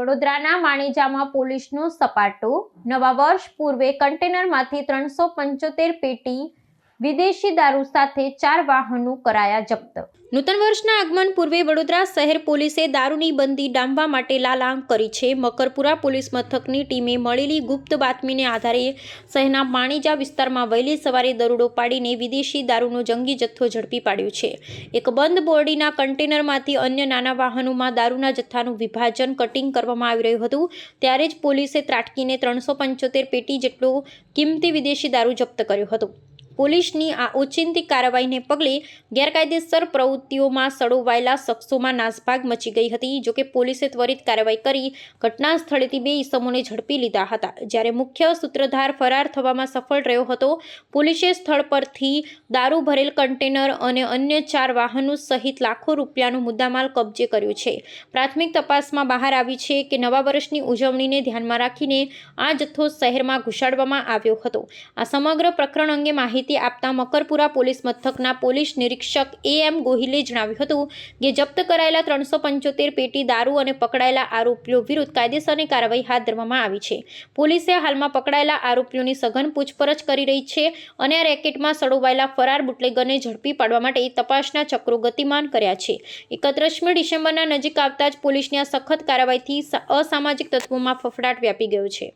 વડોદરાના માણેજામાં પોલીસનો સપાટો. નવા વર્ષ પૂર્વે કન્ટેનરમાંથી ત્રણસો પંચોતેર પેટી વિદેશી દારૂ સાથે ચાર વાહનો કરાયા જપ્ત. નૂતન વર્ષના આગમન પૂર્વે વડોદરા શહેર પોલીસે દારૂની બંદી ડામવા માટે લાલાંગ કરી છે. મકરપુરા પોલીસ મથકની ટીમે મળેલી ગુપ્ત બાતમીને આધારે શહેરના પાણીજા વિસ્તારમાં વહેલી સવારે દરોડો પાડીને વિદેશી દારૂનો જંગી જથ્થો ઝડપી પાડ્યો છે. એક બંધ બોરડીના કન્ટેનરમાંથી અન્ય નાના વાહનોમાં દારૂના જથ્થાનું વિભાજન કટિંગ કરવામાં આવી રહ્યું હતું. ત્યારે જ પોલીસે ત્રાટકીને ત્રણસો પંચોતેર પેટી જેટલો કિંમતી વિદેશી દારૂ જપ્ત કર્યો હતો. પોલીસની આ ઓચિંતી કાર્યવાહીને પગલે ગેરકાયદેસર પ્રવૃત્તિઓમાં સડોવાયેલા શખ્સોમાં નાસભાગ મચી ગઈ હતી જોકે પોલીસે ત્વરિત કાર્યવાહી કરી ઘટના સ્થળેથી બે ઈસમોને ઝડપી લીધા હતા. જ્યારે મુખ્ય સૂત્રધાર ફરાર થવામાં સફળ રહ્યો હતો, પોલીસે સ્થળ પરથી દારૂ ભરેલ કન્ટેનર અને અન્ય ચાર વાહનો સહિત લાખો રૂપિયાનો મુદ્દામાલ કબજે કર્યો છે. પ્રાથમિક તપાસમાં બહાર આવી છે કે નવા વર્ષની ઉજવણીને ધ્યાનમાં રાખીને આ જથ્થો શહેરમાં ઘુસાડવામાં આવ્યો હતો. આ સમગ્ર પ્રકરણ અંગે માહિતી આપતા મકરપુરા પોલીસ મથકના પોલીસ નિરીક્ષક એ એમ ગોહિલે જણાવ્યું હતું કે જપ્ત કરાયેલા ત્રણસો પંચોતેર પેટી દારૂ અને પકડાયેલા આરોપીઓ વિરુદ્ધ કાયદેસરની કાર્યવાહી હાથ ધરવામાં આવી છે. પોલીસે હાલમાં પકડાયેલા આરોપીઓની સઘન પૂછપરછ કરી રહી છે અને આ રેકેટમાં સડોવાયેલા ફરાર બુટલેગરને ઝડપી પાડવા માટે તપાસના ચક્રો ગતિમાન કર્યા છે. એકત્રીસમી ડિસેમ્બરના નજીક આવતા જ પોલીસની આ સખત કાર્યવાહીથી અસામાજિક તત્વોમાં ફફડાટ વ્યાપી ગયો છે.